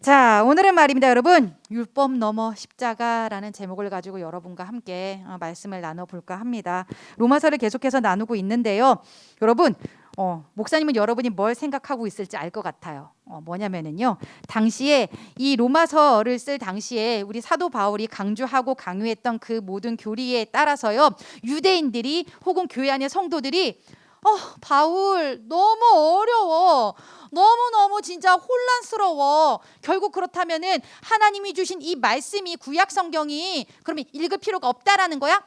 자, 오늘은 말입니다, 여러분. 율법 넘어 십자가라는 제목을 가지고 여러분과 함께 어, 말씀을 나눠 볼까 합니다. 로마서를 계속해서 나누고 있는데요. 여러분, 어, 목사님은 여러분이 뭘 생각하고 있을지 알 것 같아요. 어, 뭐냐면은요. 당시에 이 로마서를 쓸 당시에 우리 사도 바울이 강조하고 강요했던 그 모든 교리에 따라서요. 유대인들이 혹은 교회 안의 성도들이 어, 바울 너무 어려워. 너무너무 진짜 혼란스러워. 결국 그렇다면은 하나님이 주신 이 말씀이 구약 성경이 그러면 읽을 필요가 없다라는 거야?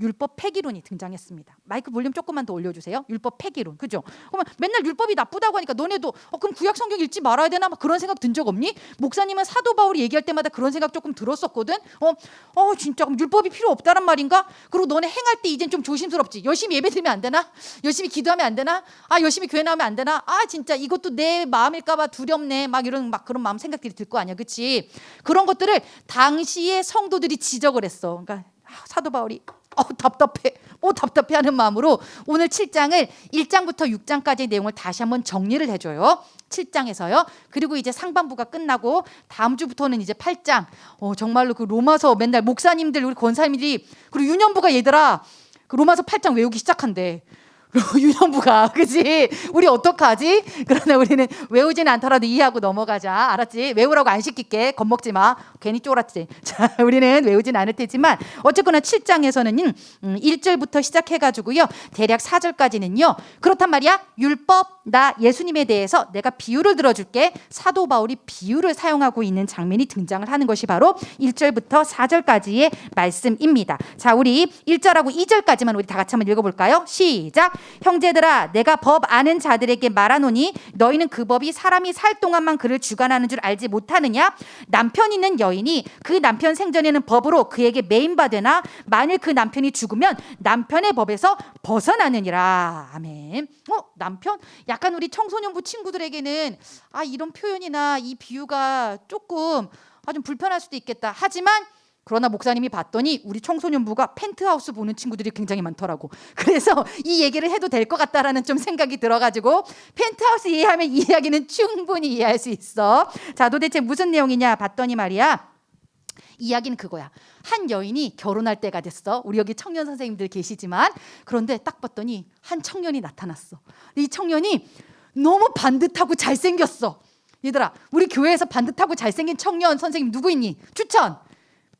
즉 율법 폐기론이 등장했습니다. 마이크 볼륨 조금만 더 올려주세요. 율법 폐기론, 그죠? 그러면 맨날 율법이 나쁘다고 하니까 너네도 어, 그럼 구약 성경 읽지 말아야 되나? 막 그런 생각 든 적 없니? 목사님은 사도 바울이 얘기할 때마다 그런 생각 조금 들었었거든. 어, 어 진짜 그럼 율법이 필요 없다란 말인가? 그리고 너네 행할 때 이젠 좀 조심스럽지. 열심히 예배 드리면 안 되나? 열심히 기도하면 안 되나? 아 열심히 교회 나오면 안 되나? 아 진짜 이것도 내 마음일까봐 두렵네. 막 이런 막 그런 마음 생각들이 들 거 아니야, 그렇지? 그런 것들을 당시의 성도들이 지적을 했어. 그러니까 아, 사도 바울이 어 답답해. 어 답답해 하는 마음으로 오늘 7장을 1장부터 6장까지의 내용을 다시 한번 정리를 해 줘요. 7장에서요. 그리고 이제 상반부가 끝나고 다음 주부터는 이제 8장. 어 정말로 그 로마서 맨날 목사님들 우리 권사님들이 그리고 유년부가 얘들아 그 로마서 8장 외우기 시작한대. 유년부가 그지? 우리 어떡하지? 그러나 우리는 외우지는 않더라도 이해하고 넘어가자. 알았지? 외우라고 안 시킬게. 겁먹지 마. 괜히 쫄았지. 자 우리는 외우진 않을 테지만 어쨌거나 7장에서는 음, 1절부터 시작해가지고요. 대략 4절까지는요. 그렇단 말이야. 율법 나 예수님에 대해서 내가 비유를 들어줄게. 사도 바울이 비유를 사용하고 있는 장면이 등장을 하는 것이 바로 1절부터 4절까지의 말씀입니다. 자 우리 1절하고 2절까지만 우리 다 같이 한번 읽어볼까요? 시작 형제들아 내가 법 아는 자들에게 말하노니 너희는 그 법이 사람이 살 동안만 그를 주관하는 줄 알지 못하느냐? 남편 있는 여인이 그 남편 생전에는 법으로 그에게 매인받으나 만일 그 남편이 죽으면 남편의 법에서 벗어나느니라. 아멘. 어 남편? 약간 우리 청소년부 친구들에게는 아 이런 표현이나 이 비유가 조금 아 좀 불편할 수도 있겠다. 하지만 그러나 목사님이 봤더니 우리 청소년부가 펜트하우스 보는 친구들이 굉장히 많더라고. 그래서 이 얘기를 해도 될 것 같다라는 좀 생각이 들어가지고 펜트하우스 이해하면 이 이야기는 충분히 이해할 수 있어. 자, 도대체 무슨 내용이냐 봤더니 말이야. 이야기는 그거야. 한 여인이 결혼할 때가 됐어. 우리 여기 청년 선생님들 계시지만 그런데 딱 봤더니 한 청년이 나타났어. 이 청년이 너무 반듯하고 잘생겼어. 얘들아, 우리 교회에서 반듯하고 잘생긴 청년 선생님 누구 있니? 추천.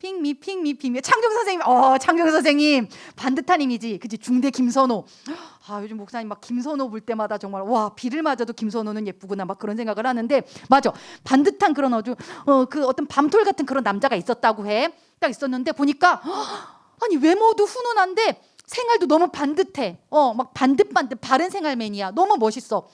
핑미 핑미 핑미 창경 선생님 어 창경 선생님. 반듯한 이미지. 그지 중대 김선호. 아 요즘 목사님 막 김선호 볼 때마다 정말 와 비를 맞아도 김선호는 예쁘구나. 막 그런 생각을 하는데 맞아. 반듯한 그런 아주 어그 어떤 밤톨 같은 그런 남자가 있었다고 해. 딱 있었는데 보니까 아니 외모도 훈훈한데 생활도 너무 반듯해. 어 막 반듯반듯 바른 생활맨이야. 너무 멋있어.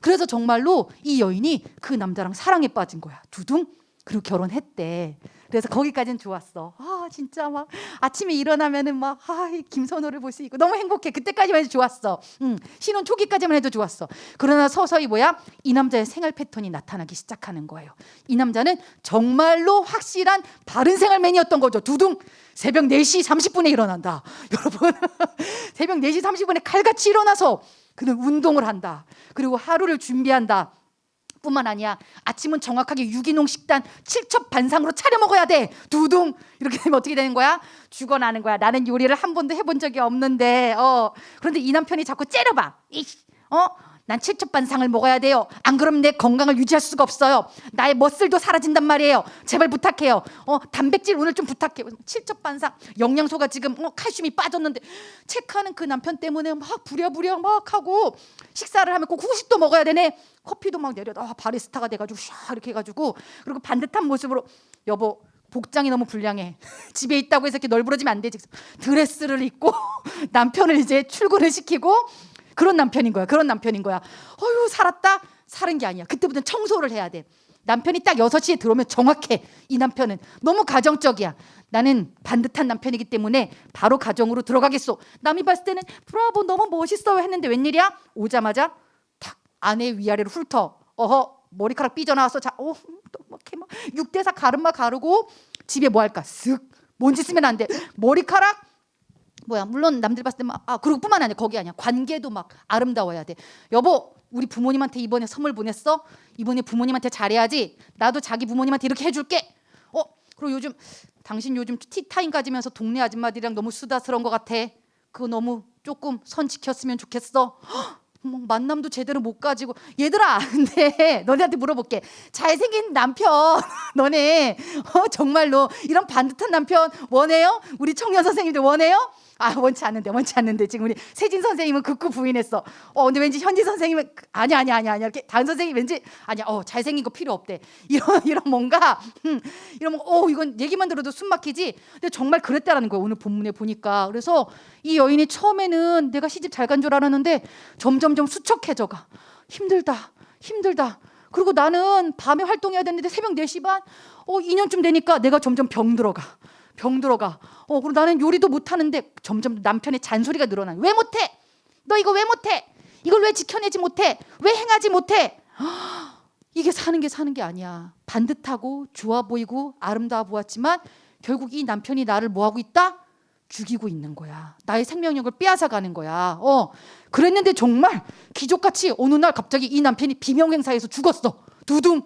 그래서 정말로 이 여인이 그 남자랑 사랑에 빠진 거야. 두둥? 그리고 결혼했대. 그래서 거기까지는 좋았어. 아 진짜 막 아침에 일어나면은 막 아, 김선호를 볼 수 있고 너무 행복해. 그때까지만 해도 좋았어. 응, 신혼 초기까지만 해도 좋았어. 그러나 서서히 뭐야 이 남자의 생활 패턴이 나타나기 시작하는 거예요. 이 남자는 정말로 확실한 바른 생활맨이었던 거죠. 두둥 새벽 4시 30분에 일어난다. 여러분 새벽 4시 30분에 칼같이 일어나서 그는 운동을 한다. 그리고 하루를 준비한다. 뿐만 아니야 아침은 정확하게 유기농 식단 7첩 반상으로 차려 먹어야 돼. 두둥. 이렇게 되면 어떻게 되는 거야? 죽어나는 거야. 나는 요리를 한 번도 해본 적이 없는데 어. 그런데 이 남편이 자꾸 째려봐. 이어난 칠첩 반상을 먹어야 돼요. 안 그러면 내 건강을 유지할 수가 없어요. 나의 멋슬도 사라진단 말이에요. 제발 부탁해요. 어 단백질 오늘 좀 부탁해. 칠첩 반상. 영양소가 지금 어, 칼슘이 빠졌는데. 체크하는 그 남편 때문에 막 부랴부랴 막 하고 식사를 하면 꼭 후식도 먹어야 되네 커피도 막 내려다 아, 바리스타가 돼가지고 샤 이렇게 해가지고 그리고 반듯한 모습으로 여보 복장이 너무 불량해. 집에 있다고 해서 이렇게 널브러지면 안 되지. 드레스를 입고 남편을 이제 출근을 시키고 그런 남편인 거야 그런 남편인 거야. 어휴 살았다? 살은 게 아니야. 그때부터는 청소를 해야 돼. 남편이 딱 6시에 들어오면 정확해 이 남편은. 너무 가정적이야. 나는 반듯한 남편이기 때문에 바로 가정으로 들어가겠소. 남이 봤을 때는 브라보 너무 멋있어요 했는데 웬일이야? 오자마자 아내 위아래로 훑어. 어허 머리카락 삐져나와서 자, 어, 또 이렇게 막 육대사 가르마 가르고 집에 뭐 할까? 쓱 먼지 쓰면 안 돼. 머리카락? 뭐야 물론 남들 봤을 때 막 아 그리고 뿐만 아니라 거기 아니야. 관계도 막 아름다워야 돼. 여보 우리 부모님한테 이번에 선물 보냈어? 이번에 부모님한테 잘해야지. 나도 자기 부모님한테 이렇게 해줄게. 어 그리고 요즘 당신 요즘 티타임 가지면서 동네 아줌마들이랑 너무 수다스러운 것 같아. 그거 너무 조금 선 지켰으면 좋겠어. 헉, 뭐 만남도 제대로 못 가지고 얘들아 근데 너네한테 물어볼게 잘생긴 남편 너네 어, 정말로 이런 반듯한 남편 원해요? 우리 청년 선생님들 원해요? 아 원치 않는데 원치 않는데 지금 우리 세진 선생님은 극구 부인했어. 어 근데 왠지 현지 선생님은 그- 아니 아니 아니 아니 이렇게 다은 선생님 왠지 아니야 어 잘생긴 거 필요 없대. 이런 이런 뭔가 음, 이런 어 이건 얘기만 들어도 숨 막히지. 근데 정말 그랬다라는 거예요 오늘 본문에 보니까. 그래서 이 여인이 처음에는 내가 시집 잘 간 줄 알았는데 점점 점 수척해져가 힘들다 힘들다. 그리고 나는 밤에 활동해야 되는데 새벽 4시 반, 어 2년쯤 되니까 내가 점점 병 들어가. 병 들어가. 어, 그리고 나는 요리도 못 하는데 점점 남편의 잔소리가 늘어나. 왜 못해? 너 이거 왜 못해? 이걸 왜 지켜내지 못해? 왜 행하지 못해? 이게 사는 게 사는 게 아니야. 반듯하고 좋아 보이고 아름다워 보았지만 결국 이 남편이 나를 뭐 하고 있다? 죽이고 있는 거야. 나의 생명력을 빼앗아 가는 거야. 어. 그랬는데 정말 기적같이 어느 날 갑자기 이 남편이 비명 행사에서 죽었어. 두둥.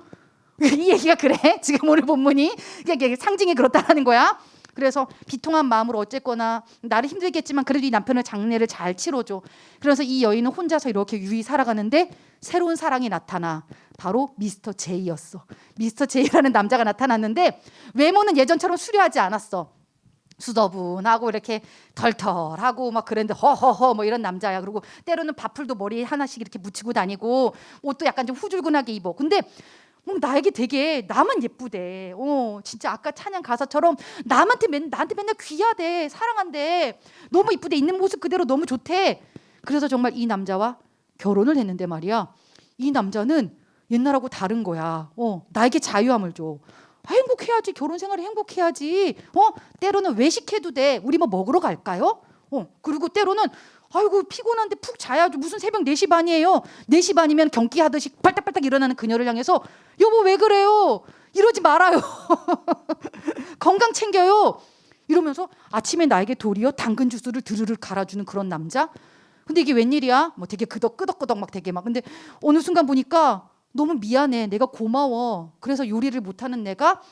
이 얘기가 그래? 지금 오늘 본문이 이게 상징이 그렇다는 거야. 그래서 비통한 마음으로 어쨌거나 나를 힘들겠지만 그래도 이 남편의 장례를 잘 치러줘. 그래서 이 여인은 혼자서 이렇게 유이 살아가는데 새로운 사랑이 나타나 바로 미스터 제이였어. 미스터 제이라는 남자가 나타났는데 외모는 예전처럼 수려하지 않았어. 수더분하고 이렇게 털털하고 막 그랬는데 허허허 뭐 이런 남자야. 그리고 때로는 밥풀도 머리에 하나씩 이렇게 묻히고 다니고 옷도 약간 좀 후줄근하게 입어. 근데 뭐 나에게 되게 나만 예쁘대. 어, 진짜 아까 찬양 가사처럼 남한테 맨 나한테 맨날 귀하대, 사랑한대. 너무 이쁘대. 있는 모습 그대로 너무 좋대. 그래서 정말 이 남자와 결혼을 했는데 말이야. 이 남자는 옛날하고 다른 거야. 어, 나에게 자유함을 줘. 아, 행복해야지. 결혼 생활을 행복해야지. 어, 때로는 외식해도 돼. 우리 뭐 먹으러 갈까요? 어, 그리고 때로는 아이고 피곤한데 푹 자야죠. 무슨 새벽 4시 반이에요. 4시 반이면 경기 하듯이 발딱발딱 일어나는 그녀를 향해서 여보 왜 그래요? 이러지 말아요. 건강 챙겨요. 이러면서 아침에 나에게 도리어 당근 주스를 드르르 갈아주는 그런 남자. 근데 이게 웬일이야? 뭐 되게 끄덕 끄덕끄덕 막 되게 막 근데 어느 순간 보니까 너무 미안해. 내가 고마워. 그래서 요리를 못하는 내가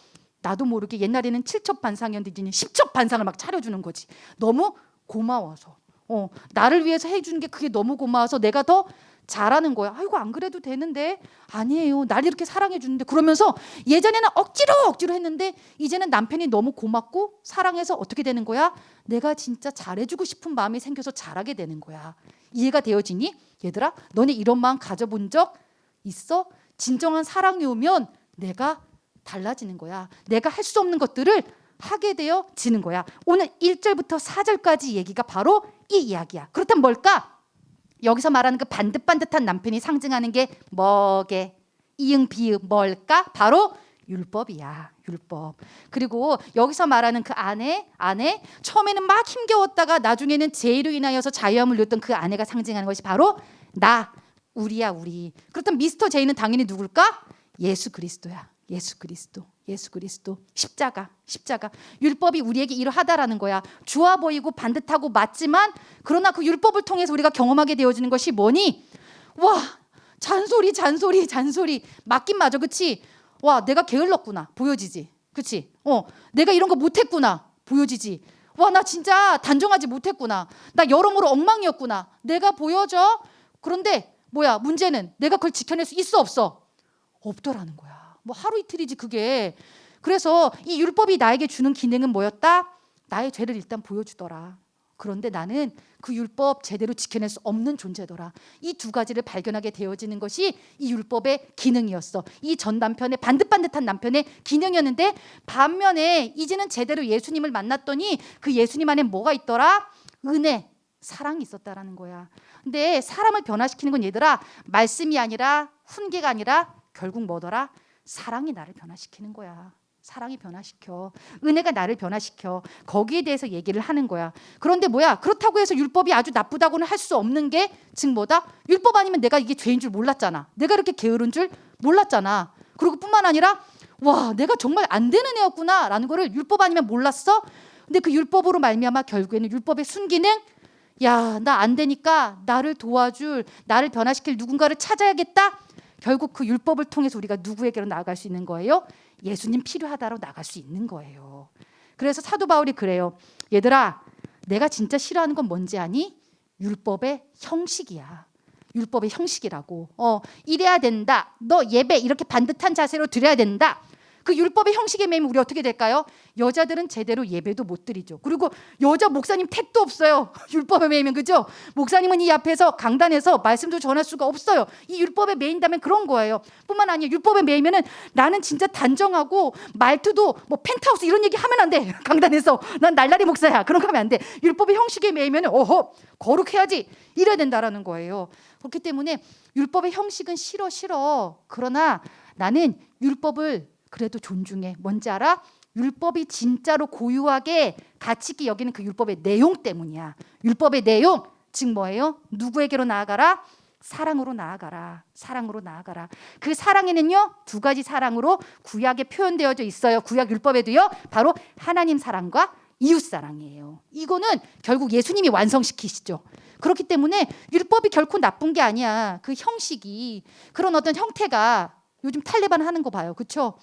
나도 모르게 옛날에는 칠첩 반상이었는데 이제는 십첩 반상을 막 차려주는 거지. 너무 고마워서. 어, 나를 위해서 해주는 게 그게 너무 고마워서 내가 더 잘하는 거야. 아이고 안 그래도 되는데 아니에요. 날 이렇게 사랑해 주는데 그러면서 예전에는 억지로 억지로 했는데 이제는 남편이 너무 고맙고 사랑해서 어떻게 되는 거야? 내가 진짜 잘해주고 싶은 마음이 생겨서 잘하게 되는 거야. 이해가 되어지니? 얘들아, 너네 이런 마음 가져본 적 있어? 진정한 사랑이 오면 내가 달라지는 거야. 내가 할 수 없는 것들을 하게 되어 지는 거야. 오늘 1절부터 4절까지 얘기가 바로 이 이야기야. 그렇다면 뭘까? 여기서 말하는 그 반듯반듯한 남편이 상징하는 게 뭐게? 이응 비응 뭘까? 바로 율법이야. 율법. 그리고 여기서 말하는 그 아내, 아내 처음에는 막 힘겨웠다가 나중에는 죄로 인하여서 자유함을 누렸던 그 아내가 상징하는 것이 바로 나, 우리야 우리. 그렇다면 미스터 제이는 당연히 누굴까? 예수 그리스도야. 예수 그리스도. 예수 그리스도. 십자가 십자가. 율법이 우리에게 이러하다라는 거야. 좋아 보이고 반듯하고 맞지만 그러나 그 율법을 통해서 우리가 경험하게 되어지는 것이 뭐니? 와 잔소리 잔소리 잔소리. 맞긴 맞아 그치? 와 내가 게을렀구나. 보여지지. 그치? 어 내가 이런 거 못했구나. 보여지지. 와 나 진짜 단정하지 못했구나. 나 여러모로 엉망이었구나. 내가 보여져 그런데 뭐야 문제는 내가 그걸 지켜낼 수 있어 없어 없더라는 거야. 뭐 하루 이틀이지 그게. 그래서 이 율법이 나에게 주는 기능은 뭐였다? 나의 죄를 일단 보여주더라. 그런데 나는 그 율법 제대로 지켜낼 수 없는 존재더라. 이 두 가지를 발견하게 되어지는 것이 이 율법의 기능이었어. 이 전 남편의 반듯반듯한 남편의 기능이었는데 반면에 이제는 제대로 예수님을 만났더니 그 예수님 안에 뭐가 있더라? 은혜, 사랑이 있었다라는 거야. 근데 사람을 변화시키는 건 얘들아 말씀이 아니라 훈계가 아니라 결국 뭐더라? 사랑이 나를 변화시키는 거야. 사랑이 변화시켜. 은혜가 나를 변화시켜. 거기에 대해서 얘기를 하는 거야. 그런데 뭐야? 그렇다고 해서 율법이 아주 나쁘다고는 할 수 없는 게즉 뭐다? 율법 아니면 내가 이게 죄인 줄 몰랐잖아. 내가 이렇게 게으른 줄 몰랐잖아. 그리고 뿐만 아니라 와, 내가 정말 안 되는 애였구나라는 거를 율법 아니면 몰랐어? 근데 그 율법으로 말미암아 결국에는 율법의 순기능 야, 나 안 되니까 나를 도와줄, 나를 변화시킬 누군가를 찾아야겠다. 결국 그 율법을 통해서 우리가 누구에게로 나아갈 수 있는 거예요? 예수님 필요하다로 나갈 수 있는 거예요. 그래서 사도 바울이 그래요. 얘들아, 내가 진짜 싫어하는 건 뭔지 아니? 율법의 형식이야. 율법의 형식이라고. 어, 이래야 된다. 너 예배 이렇게 반듯한 자세로 드려야 된다. 그 율법의 형식에 매이면 우리 어떻게 될까요? 여자들은 제대로 예배도 못 드리죠. 그리고 여자 목사님 택도 없어요. 율법에 매이면 그죠? 목사님은 이 앞에서 강단에서 말씀도 전할 수가 없어요. 이 율법에 매인다면 그런 거예요. 뿐만 아니라 율법에 매이면은 나는 진짜 단정하고 말투도 뭐 펜트하우스 이런 얘기 하면 안 돼. 강단에서 난 날라리 목사야. 그런 거 하면 안 돼. 율법의 형식에 매이면은 어허 거룩해야지 이래야 된다라는 거예요. 그렇기 때문에 율법의 형식은 싫어 싫어. 그러나 나는 율법을 그래도 존중해. 뭔지 알아? 율법이 진짜로 고유하게 가치 있게 여기는 그 율법의 내용 때문이야. 율법의 내용 즉 뭐예요? 누구에게로 나아가라? 사랑으로 나아가라. 사랑으로 나아가라. 그 사랑에는요 두 가지 사랑으로 구약에 표현되어져 있어요. 구약 율법에도요 바로 하나님 사랑과 이웃 사랑이에요. 이거는 결국 예수님이 완성시키시죠. 그렇기 때문에 율법이 결코 나쁜 게 아니야. 그 형식이 그런 어떤 형태가 요즘 탈레반 하는 거 봐요. 그렇죠?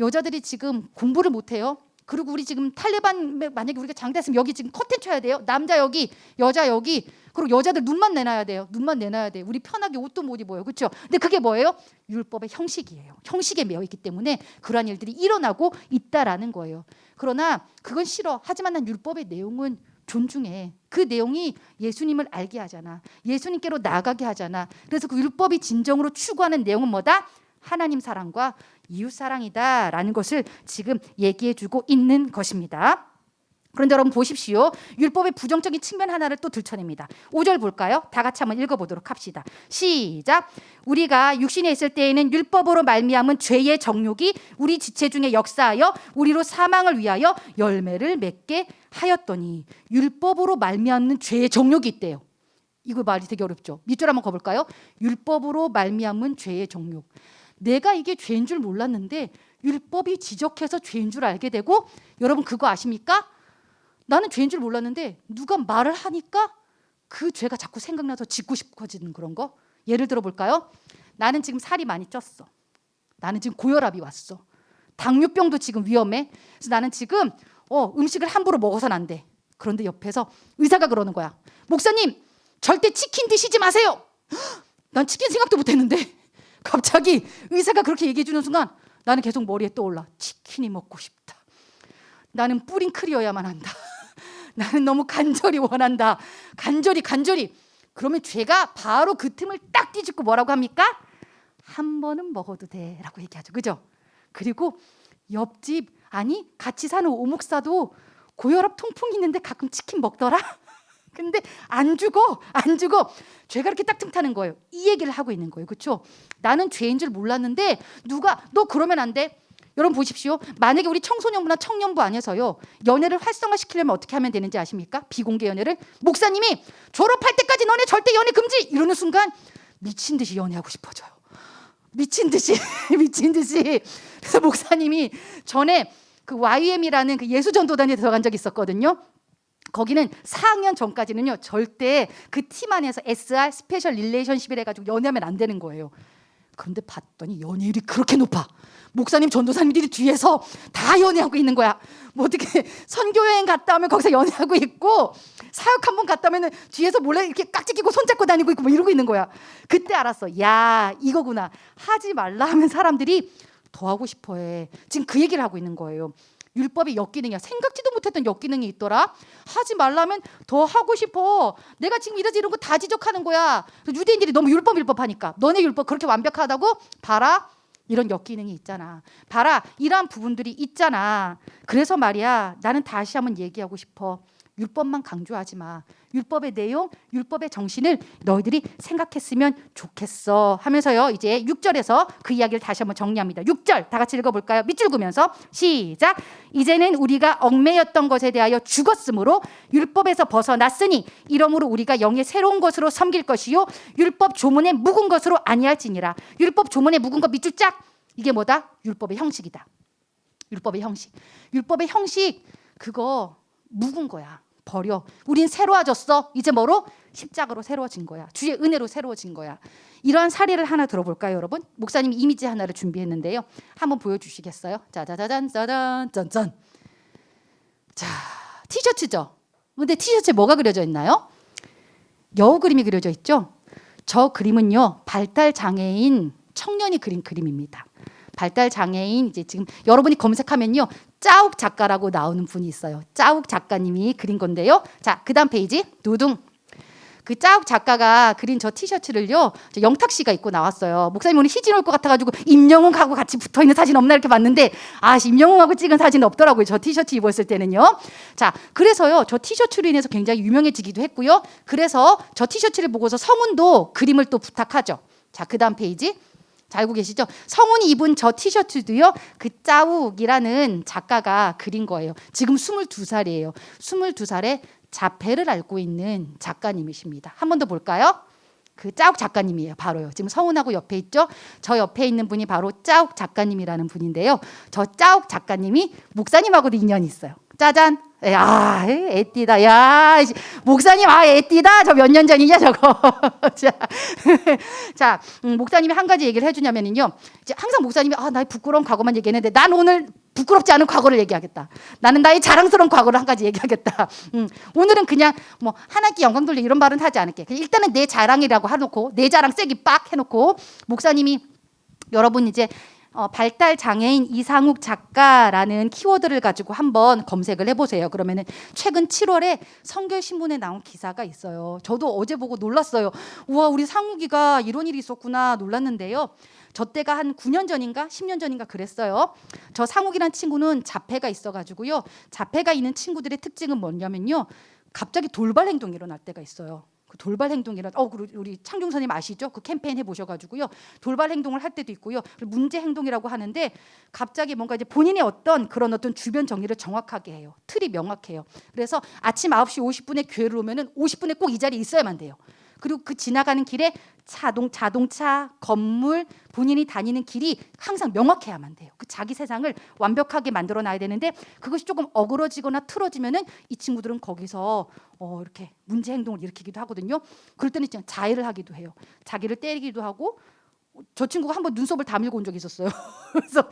여자들이 지금 공부를 못 해요. 그리고 우리 지금 탈레반 만약에 우리가 장대했으면 여기 지금 커튼 쳐야 돼요. 남자 여기, 여자 여기. 그리고 여자들 눈만 내놔야 돼요. 눈만 내놔야 돼. 우리 편하게 옷도 못 입어요. 그렇죠? 근데 그게 뭐예요? 율법의 형식이에요. 형식에 매여 있기 때문에 그러한 일들이 일어나고 있다라는 거예요. 그러나 그건 싫어. 하지만 난 율법의 내용은 존중해. 그 내용이 예수님을 알게 하잖아. 예수님께로 나가게 하잖아. 그래서 그 율법이 진정으로 추구하는 내용은 뭐다? 하나님 사랑과 이웃 사랑이다라는 것을 지금 얘기해 주고 있는 것입니다. 그런데 여러분 보십시오. 율법의 부정적인 측면 하나를 또 들춰냅니다. 5절 볼까요? 다 같이 한번 읽어보도록 합시다. 시작. 우리가 육신에 있을 때에는 율법으로 말미암은 죄의 정욕이 우리 지체 중에 역사하여 우리로 사망을 위하여 열매를 맺게 하였더니 율법으로 말미암는 죄의 정욕이 있대요. 이거 말이 되게 어렵죠. 밑줄 한번 가볼까요? 율법으로 말미암은 죄의 정욕. 내가 이게 죄인 줄 몰랐는데 율법이 지적해서 죄인 줄 알게 되고 여러분 그거 아십니까? 나는 죄인 줄 몰랐는데 누가 말을 하니까 그 죄가 자꾸 생각나서 짓고 싶어지는 그런 거. 예를 들어 볼까요? 나는 지금 살이 많이 쪘어. 나는 지금 고혈압이 왔어. 당뇨병도 지금 위험해. 그래서 나는 지금 어, 음식을 함부로 먹어서는 안 돼. 그런데 옆에서 의사가 그러는 거야. 목사님, 절대 치킨 드시지 마세요. 난 치킨 생각도 못 했는데 갑자기 의사가 그렇게 얘기해 주는 순간 나는 계속 머리에 떠올라. 치킨이 먹고 싶다. 나는 뿌링클이어야만 한다. 나는 너무 간절히 원한다. 간절히 간절히. 그러면 죄가 바로 그 틈을 딱 뒤집고 뭐라고 합니까? 한 번은 먹어도 돼라고 얘기하죠. 그죠? 그리고 옆집 아니 같이 사는 오목사도 고혈압 통풍이 있는데 가끔 치킨 먹더라. 근데 안 죽어 안 죽어. 죄가 이렇게 딱 틈 타는 거예요. 이 얘기를 하고 있는 거예요. 그렇죠 나는 죄인 줄 몰랐는데 누가 너 그러면 안 돼. 여러분 보십시오. 만약에 우리 청소년부나 청년부 안에서요 연애를 활성화시키려면 어떻게 하면 되는지 아십니까? 비공개 연애를? 목사님이 졸업할 때까지 너네 절대 연애 금지! 이러는 순간 미친 듯이 연애하고 싶어져요. 미친 듯이 미친 듯이. 그래서 목사님이 전에 그 YM이라는 그 예수전도단에 들어간 적이 있었거든요. 거기는 4학년 전까지는요 절대 그 팀 안에서 SR 스페셜 릴레이션십을 해가지고 연애하면 안 되는 거예요. 그런데 봤더니 연애율이 그렇게 높아. 목사님 전도사님들이 뒤에서 다 연애하고 있는 거야. 뭐 어떻게 선교 여행 갔다 오면 거기서 연애하고 있고 사역 한 번 갔다 오면은 뒤에서 몰래 이렇게 깍지 끼고 손잡고 다니고 있고 뭐 이러고 있는 거야. 그때 알았어. 야 이거구나. 하지 말라 하면 사람들이 더 하고 싶어 해. 지금 그 얘기를 하고 있는 거예요. 율법의 역기능이야. 생각지도 못했던 역기능이 있더라. 하지 말라면 더 하고 싶어. 내가 지금 이러지 이런 거 다 지적하는 거야. 유대인들이 너무 율법 율법 하니까 너네 율법 그렇게 완벽하다고 봐라. 이런 역기능이 있잖아. 봐라. 이러한 부분들이 있잖아. 그래서 말이야. 나는 다시 한번 얘기하고 싶어. 율법만 강조하지 마. 율법의 내용, 율법의 정신을 너희들이 생각했으면 좋겠어 하면서요. 이제 6절에서 그 이야기를 다시 한번 정리합니다. 6절 다 같이 읽어 볼까요? 밑줄 그면서 시작. 이제는 우리가 얽매였던 것에 대하여 죽었으므로 율법에서 벗어났으니 이러므로 우리가 영의 새로운 것으로 섬길 것이요 율법 조문에 묵은 것으로 아니할지니라. 율법 조문에 묵은 것 밑줄 짝. 이게 뭐다? 율법의 형식이다. 율법의 형식. 율법의 형식 그거 묵은 거야. 버려. 우린 새로워졌어. 이제 뭐로? 십자가로 새로워진 거야. 주의 은혜로 새로워진 거야. 이러한 사례를 하나 들어볼까요, 여러분? 목사님 이미지 하나를 준비했는데요. 한번 보여주시겠어요? 짜자자잔 짜잔 짠짠. 자, 티셔츠죠. 근데 티셔츠에 뭐가 그려져 있나요? 여우 그림이 그려져 있죠. 저 그림은요 발달 장애인 청년이 그린 그림입니다. 발달 장애인 이제 지금 여러분이 검색하면요 짜욱 작가라고 나오는 분이 있어요. 짜욱 작가님이 그린 건데요. 자 그다음 페이지 두둥. 그 짜욱 작가가 그린 저 티셔츠를요 저 영탁 씨가 입고 나왔어요. 목사님 오늘 희진 올 것 같아가지고 임영웅하고 같이 붙어 있는 사진 없나 이렇게 봤는데 아 임영웅하고 찍은 사진 없더라고요. 저 티셔츠 입었을 때는요. 자 그래서요 저 티셔츠로 인해서 굉장히 유명해지기도 했고요. 그래서 저 티셔츠를 보고서 성훈도 그림을 또 부탁하죠. 자 그 다음 페이지. 자, 알고 계시죠? 성훈이 입은 저 티셔츠도요. 그 짜욱이라는 작가가 그린 거예요. 지금 22살이에요. 22살에 자폐를 앓고 있는 작가님이십니다. 한 번 더 볼까요? 그 짜욱 작가님이에요. 바로요. 지금 성훈하고 옆에 있죠? 저 옆에 있는 분이 바로 짜욱 작가님이라는 분인데요. 저 짜욱 작가님이 목사님하고도 인연이 있어요. 짜잔. 야, 애띠다. 야, 이 목사님 아 애띠다. 저 몇 년 전이냐 저거. 자, 자 음, 목사님이 한 가지 얘기를 해주냐면요. 항상 목사님이 아 나의 부끄러운 과거만 얘기했는데 난 오늘 부끄럽지 않은 과거를 얘기하겠다. 나는 나의 자랑스러운 과거를 한 가지 얘기하겠다. 음, 오늘은 그냥 뭐 하나님께 영광 돌려 이런 말은 하지 않을게. 일단은 내 자랑이라고 해놓고 내 자랑 세기 빡 해놓고 목사님이 여러분 이제 어, 발달 장애인 이상욱 작가라는 키워드를 가지고 한번 검색을 해보세요. 그러면은 최근 7월에 성결 신문에 나온 기사가 있어요. 저도 어제 보고 놀랐어요. 우와 우리 상욱이가 이런 일이 있었구나 놀랐는데요. 저 때가 한 9년 전인가 10년 전인가 그랬어요. 저 상욱이란 친구는 자폐가 있어가지고요. 자폐가 있는 친구들의 특징은 뭐냐면요. 갑자기 돌발 행동이 일어날 때가 있어요. 그 돌발 행동이라 어 우리 창중 선생님 아시죠? 그 캠페인 해 보셔가지고요. 돌발 행동을 할 때도 있고요. 문제 행동이라고 하는데 갑자기 뭔가 이제 본인의 어떤 그런 어떤 주변 정리를 정확하게 해요. 틀이 명확해요. 그래서 아침 9시 50분에 교회를 오면은 50분에 꼭 이 자리에 있어야만 돼요 그리고 그 지나가는 길에 자동 자동차 건물 본인이 다니는 길이 항상 명확해야만 돼요. 그 자기 세상을 완벽하게 만들어 놔야 되는데 그것이 조금 어그러지거나 틀어지면은 이 친구들은 거기서 어 이렇게 문제 행동을 일으키기도 하거든요. 그럴 때는 진짜 자해를 하기도 해요. 자기를 때리기도 하고 저 친구가 한번 눈썹을 다밀고 온 적이 있었어요. 그래서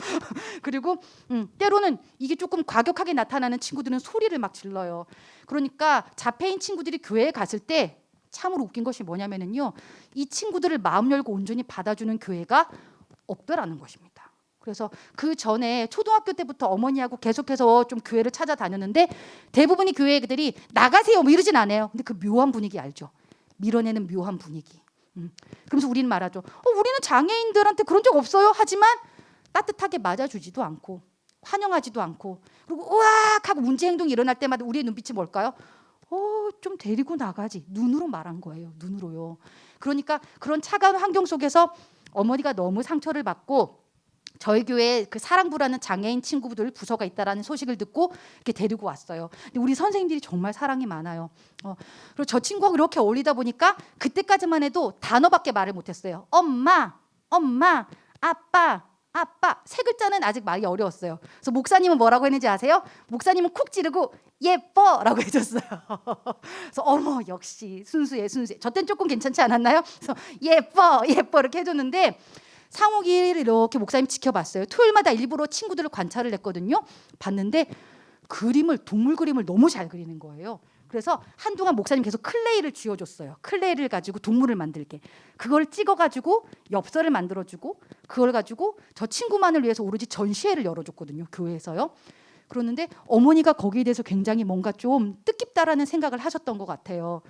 그리고 음, 때로는 이게 조금 과격하게 나타나는 친구들은 소리를 막 질러요. 그러니까 자폐인 친구들이 교회에 갔을 때 참으로 웃긴 것이 뭐냐면은요. 이 친구들을 마음 열고 온전히 받아주는 교회가 없더라는 것입니다. 그래서 그 전에 초등학교 때부터 어머니하고 계속해서 좀 교회를 찾아다녔는데 대부분의 교회들이 나가세요 뭐 이러진 않아요. 근데 그 묘한 분위기 알죠? 밀어내는 묘한 분위기. 음. 그러면서 우리는 말하죠. 어, 우리는 장애인들한테 그런 적 없어요. 하지만 따뜻하게 맞아주지도 않고 환영하지도 않고 그리고 우악 하고 문제 행동이 일어날 때마다 우리의 눈빛이 뭘까요? 어, 좀 데리고 나가지. 눈으로 말한 거예요. 눈으로요. 그러니까 그런 차가운 환경 속에서 어머니가 너무 상처를 받고 저희 교회에 그 사랑부라는 장애인 친구들 부서가 있다라는 소식을 듣고 이렇게 데리고 왔어요. 근데 우리 선생님들이 정말 사랑이 많아요. 어, 그리고 저 친구하고 이렇게 어울리다 보니까 그때까지만 해도 단어밖에 말을 못했어요. 엄마, 엄마, 아빠, 아빠 세 글자는 아직 말이 어려웠어요. 그래서 목사님은 뭐라고 했는지 아세요? 목사님은 콕 지르고 예뻐라고 해줬어요. 그래서 어머 역시 순수해 순수해. 저땐 조금 괜찮지 않았나요? 그래서 예뻐 예뻐 이렇게 해줬는데 상욱이를 이렇게 목사님 지켜봤어요. 토요일마다 일부러 친구들을 관찰을 했거든요. 봤는데 그림을 동물 그림을 너무 잘 그리는 거예요. 그래서 한동안 목사님 계속 클레이를 쥐어줬어요. 클레이를 가지고 동물을 만들게. 그걸 찍어가지고 엽서를 만들어주고 그걸 가지고 저 친구만을 위해서 오로지 전시회를 열어줬거든요. 교회에서요. 그러는데 어머니가 거기에 대해서 굉장히 뭔가 좀 뜻깊다라는 생각을 하셨던 것 같아요.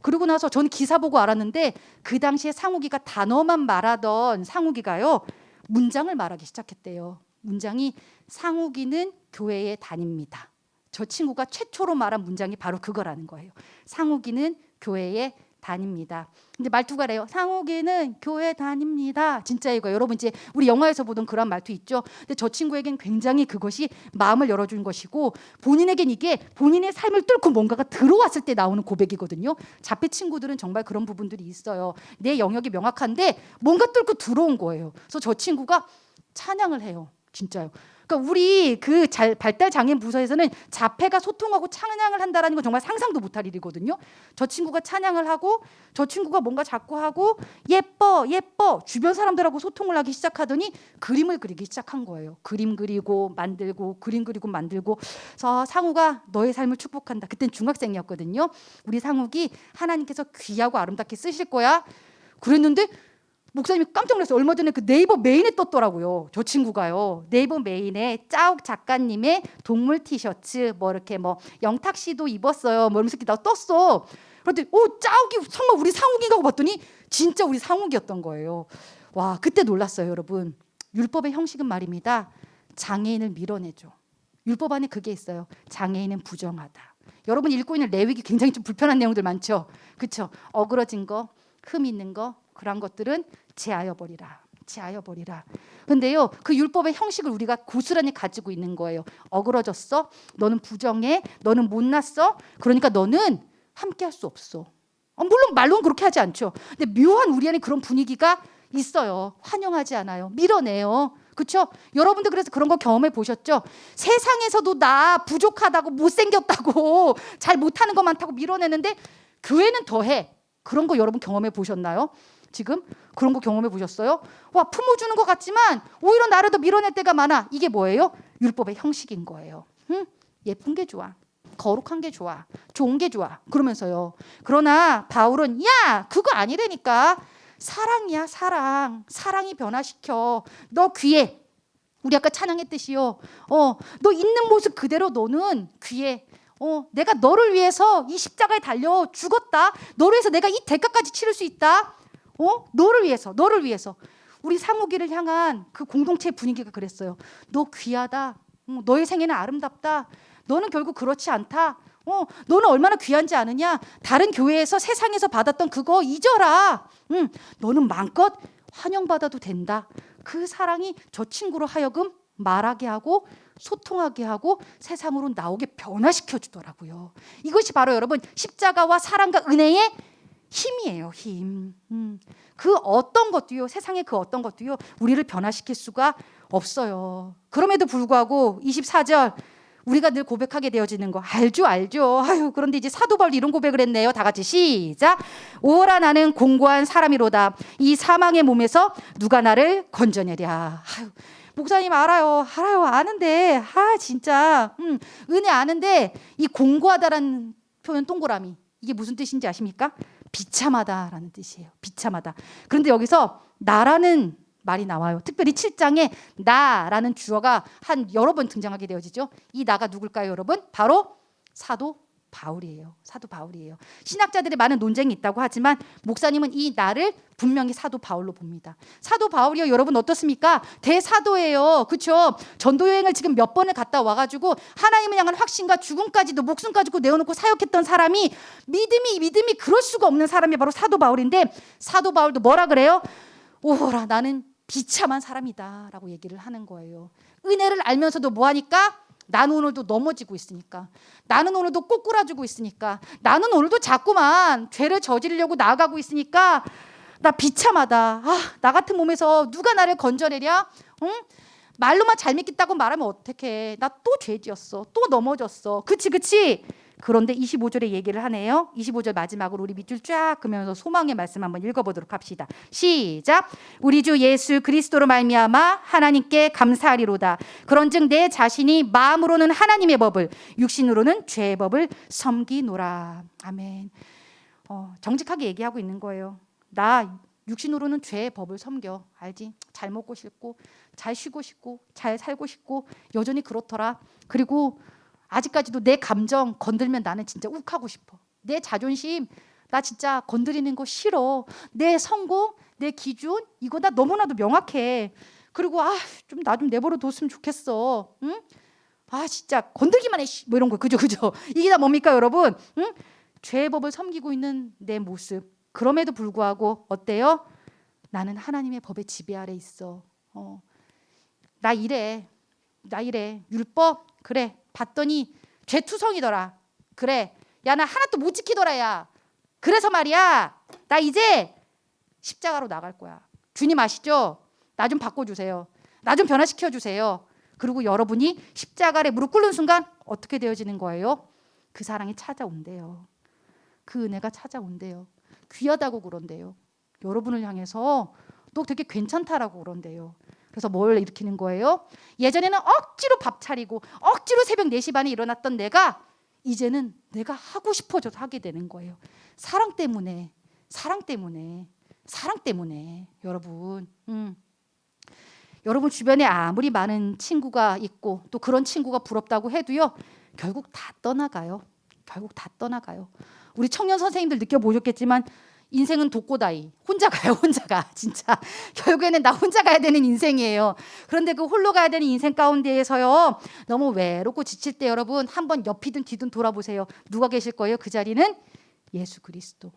그러고 나서 저는 기사 보고 알았는데 그 당시에 상욱이가 단어만 말하던 상욱이가요 문장을 말하기 시작했대요. 문장이 상욱이는 교회에 다닙니다. 저 친구가 최초로 말한 문장이 바로 그거라는 거예요. 상욱이는 교회에 다닙니다. 근데 말투가 래요. 상욱이는 교회 다닙니다. 진짜 이거 여러분 이제 우리 영화에서 보던 그런 말투 있죠. 근데 저 친구에겐 굉장히 그것이 마음을 열어준 것이고 본인에겐 이게 본인의 삶을 뚫고 뭔가가 들어왔을 때 나오는 고백이거든요. 자폐 친구들은 정말 그런 부분들이 있어요. 내 영역이 명확한데 뭔가 뚫고 들어온 거예요. 그래서 저 친구가 찬양을 해요. 진짜요. 그러니까 우리 그 잘, 발달 장애인 부서에서는 자폐가 소통하고 찬양을 한다라는 건 정말 상상도 못할 일이거든요. 저 친구가 찬양을 하고 저 친구가 뭔가 자꾸 하고 예뻐 예뻐 주변 사람들하고 소통을 하기 시작하더니 그림을 그리기 시작한 거예요. 그림 그리고 만들고 그림 그리고 만들고 그래서 상우가 너의 삶을 축복한다. 그땐 중학생이었거든요. 우리 상욱이 하나님께서 귀하고 아름답게 쓰실 거야. 그랬는데 목사님이 깜짝 놀랐어요. 얼마 전에 그 네이버 메인에 떴더라고요. 저 친구가요. 네이버 메인에 짜옥 작가님의 동물 티셔츠 뭐 이렇게 뭐 영탁 씨도 입었어요. 뭐 이러면서 이렇게 나 떴어. 그런데 오 짜옥이 설마 우리 상욱인가 하고 봤더니 진짜 우리 상욱이었던 거예요. 와 그때 놀랐어요, 여러분. 율법의 형식은 말입니다. 장애인을 밀어내죠. 율법 안에 그게 있어요. 장애인은 부정하다. 여러분 읽고 있는 레위기 굉장히 좀 불편한 내용들 많죠. 그렇죠? 어그러진 거, 흠 있는 거 그런 것들은 제하여 버리라. 제하여 버리라. 근데요, 그 율법의 형식을 우리가 고스란히 가지고 있는 거예요. 어그러졌어? 너는 부정해? 너는 못났어? 그러니까 너는 함께 할 수 없어. 어, 물론 말로는 그렇게 하지 않죠. 근데 묘한 우리 안에 그런 분위기가 있어요. 환영하지 않아요. 밀어내요. 그렇죠? 여러분도 그래서 그런 거 경험해 보셨죠? 세상에서도 나 부족하다고 못생겼다고 잘 못하는 거 많다고 밀어내는데 교회는 더해. 그런 거 여러분 경험해 보셨나요? 지금 그런 거 경험해 보셨어요? 와 품어주는 것 같지만 오히려 나를 더 밀어낼 때가 많아. 이게 뭐예요? 율법의 형식인 거예요. 응? 예쁜 게 좋아. 거룩한 게 좋아. 좋은 게 좋아. 그러면서요. 그러나 바울은 야 그거 아니라니까. 사랑이야 사랑. 사랑이 변화시켜. 너 귀해. 우리 아까 찬양했듯이요. 어, 너 있는 모습 그대로 너는 귀해. 어, 내가 너를 위해서 이 십자가에 달려 죽었다. 너를 위해서 내가 이 대가까지 치를 수 있다. 어? 너를 위해서, 너를 위해서. 우리 상욱이를 향한 그 공동체 분위기가 그랬어요. 너 귀하다. 어, 너의 생애는 아름답다. 너는 결국 그렇지 않다. 어, 너는 얼마나 귀한지 아느냐? 다른 교회에서 세상에서 받았던 그거 잊어라. 응, 너는 마음껏 환영받아도 된다. 그 사랑이 저 친구로 하여금 말하게 하고 소통하게 하고 세상으로 나오게 변화시켜 주더라고요. 이것이 바로 여러분 십자가와 사랑과 은혜의 힘이에요. 힘. 음. 그 어떤 것도요. 세상의 그 어떤 것도요. 우리를 변화시킬 수가 없어요. 그럼에도 불구하고 24절 우리가 늘 고백하게 되어지는 거 알죠, 알죠. 아유, 그런데 이제 사도 바울 이런 고백을 했네요. 다 같이 시작. 오라 나는 공고한 사람이로다. 이 사망의 몸에서 누가 나를 건져내랴. 아유, 목사님 알아요, 알아요, 아는데, 아 진짜, 음, 은혜 아는데 이 공고하다라는 표현 동그라미 이게 무슨 뜻인지 아십니까? 비참하다라는 뜻이에요. 비참하다. 그런데 여기서 나라는 말이 나와요. 특별히 7장에 나라는 주어가 한 여러 번 등장하게 되어지죠. 이 나가 누굴까요, 여러분? 바로 사도 바울이에요. 사도 바울이에요. 신학자들이 많은 논쟁이 있다고 하지만 목사님은 이 나를 분명히 사도 바울로 봅니다. 사도 바울이요, 여러분 어떻습니까? 대사도예요. 그렇죠? 전도 여행을 지금 몇 번을 갔다 와 가지고 하나님을 향한 확신과 죽음까지도 목숨까지 내어놓고 사역했던 사람이 믿음이 믿음이 그럴 수가 없는 사람이 바로 사도 바울인데 사도 바울도 뭐라 그래요? 오라 나는 비참한 사람이다라고 얘기를 하는 거예요. 은혜를 알면서도 뭐 하니까? 나는 오늘도 넘어지고 있으니까. 나는 오늘도 꼬꾸라지고 있으니까. 나는 오늘도 자꾸만 죄를 저지르려고 나아가고 있으니까 나 비참하다. 아, 나 같은 몸에서 누가 나를 건져내랴? 응? 말로만 잘 믿겠다고 말하면 어떡해. 나 또 죄지었어. 또 넘어졌어. 그치, 그치? 그런데 25절에 얘기를 하네요. 25절 마지막으로 우리 밑줄 쫙 그면서 소망의 말씀 한번 읽어보도록 합시다. 시작. 우리 주 예수 그리스도로 말미암아 하나님께 감사하리로다. 그런즉 내 자신이 마음으로는 하나님의 법을 육신으로는 죄의 법을 섬기노라. 아멘. 어, 정직하게 얘기하고 있는 거예요. 나 육신으로는 죄의 법을 섬겨. 알지? 잘 먹고 싶고 잘 쉬고 싶고 잘 살고 싶고 여전히 그렇더라. 그리고 아직까지도 내 감정 건들면 나는 진짜 욱하고 싶어. 내 자존심 나 진짜 건드리는 거 싫어. 내 성공, 내 기준 이거 나 너무나도 명확해. 그리고 아 좀 나 좀 내버려 뒀으면 좋겠어. 응? 아 진짜 건들기만 해. 뭐 이런 거 그죠 그죠. 이게 다 뭡니까 여러분? 응? 죄의 법을 섬기고 있는 내 모습. 그럼에도 불구하고 어때요? 나는 하나님의 법의 지배 아래 있어. 어. 나 이래. 나 이래. 율법 그래. 봤더니 죄투성이더라. 그래. 야 나 하나도 못 지키더라 야. 그래서 말이야. 나 이제 십자가로 나갈 거야. 주님 아시죠? 나 좀 바꿔 주세요. 나 좀 변화시켜 주세요. 그리고 여러분이 십자가 아래 무릎 꿇는 순간 어떻게 되어지는 거예요? 그 사랑이 찾아온대요. 그 은혜가 찾아온대요. 귀하다고 그런대요. 여러분을 향해서 너 되게 괜찮다라고 그런대요. 그래서 뭘 일으키는 거예요? 예전에는 억지로 밥 차리고 억지로 새벽 4시 반에 일어났던 내가 이제는 내가 하고 싶어져서 하게 되는 거예요. 사랑 때문에 사랑 때문에 사랑 때문에 여러분 음. 여러분 주변에 아무리 많은 친구가 있고 또 그런 친구가 부럽다고 해도요 결국 다 떠나가요 결국 다 떠나가요 우리 청년 선생님들 느껴보셨겠지만 인생은 독고다이. 혼자 가요 혼자 가. 진짜. 결국에는 나 혼자 가야 되는 인생이에요. 그런데 그 홀로 가야 되는 인생 가운데에서요 너무 외롭고 지칠 때 여러분 한번 옆이든 뒤든 돌아보세요. 누가 계실 거예요? 그 자리는 예수 그리스도.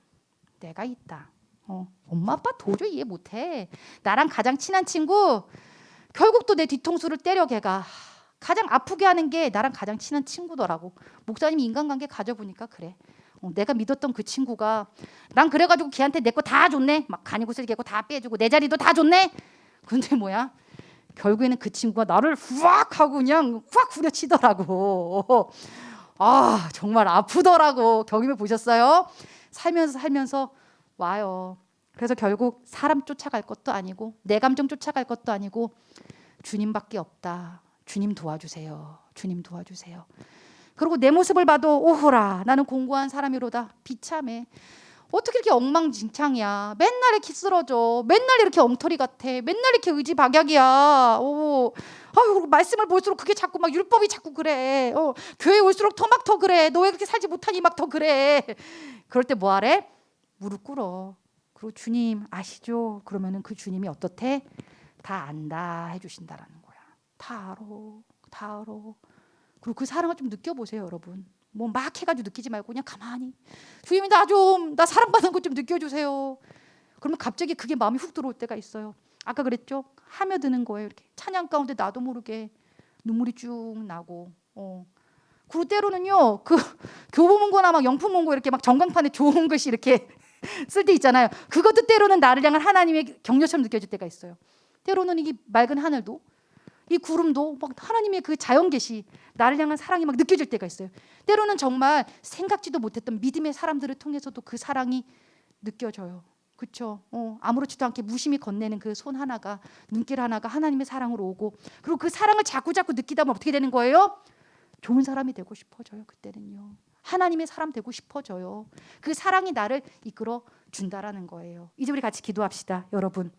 내가 있다. 어, 엄마 아빠 도저히 이해 못 해. 나랑 가장 친한 친구 결국 또 내 뒤통수를 때려 걔가. 가장 아프게 하는 게 나랑 가장 친한 친구더라고. 목사님이 인간관계 가져보니까 그래. 어, 내가 믿었던 그 친구가 난 그래가지고 걔한테 내 거 다 줬네. 막 간이구슬 개고 다 빼주고 내 자리도 다 줬네. 근데 뭐야? 결국에는 그 친구가 나를 후악 하고 그냥 후악 후려치더라고. 아 정말 아프더라고. 경험해 보셨어요? 살면서 살면서 와요. 그래서 결국 사람 쫓아갈 것도 아니고 내 감정 쫓아갈 것도 아니고 주님밖에 없다. 주님 도와주세요. 주님 도와주세요. 그리고 내 모습을 봐도 오호라 나는 공고한 사람이로다 비참해. 어떻게 이렇게 엉망진창이야. 맨날 이렇게 쓰러져. 맨날 이렇게 엉터리 같아. 맨날 이렇게 의지박약이야. 오. 아유, 말씀을 볼수록 그게 자꾸 막 율법이 자꾸 그래. 어, 교회 올수록 더 막 더 그래. 너 왜 그렇게 살지 못하니 막 더 그래. 그럴 때 뭐 하래? 무릎 꿇어. 그리고 주님 아시죠? 그러면은 그 주님이 어떻대? 다 안다 해주신다라는 거야. 다 알아, 다 알아. 그리고 그 사랑을 좀 느껴보세요, 여러분. 뭐 막 해가지고 느끼지 말고 그냥 가만히 주님이 나좀 나 사랑받는 것 좀 느껴주세요. 그러면 갑자기 그게 마음이 훅 들어올 때가 있어요. 아까 그랬죠? 하며 드는 거예요. 이렇게 찬양 가운데 나도 모르게 눈물이 쭉 나고. 어. 그리고 때로는요, 그 교보문고나 막 영풍문고 이렇게 막 전광판에 좋은 글씨 이렇게 쓸 때 있잖아요. 그것도 때로는 나를 향한 하나님의 격려처럼 느껴질 때가 있어요. 때로는 이 맑은 하늘도 이 구름도 막 하나님의 그 자연 계시 나를 향한 사랑이 막 느껴질 때가 있어요. 때로는 정말 생각지도 못했던 믿음의 사람들을 통해서도 그 사랑이 느껴져요. 그렇죠. 어, 아무렇지도 않게 무심히 건네는 그 손 하나가 눈길 하나가 하나님의 사랑으로 오고 그리고 그 사랑을 자꾸 자꾸 느끼다 보면 어떻게 되는 거예요? 좋은 사람이 되고 싶어져요. 그때는요. 하나님의 사람 되고 싶어져요. 그 사랑이 나를 이끌어 준다라는 거예요. 이제 우리 같이 기도합시다, 여러분.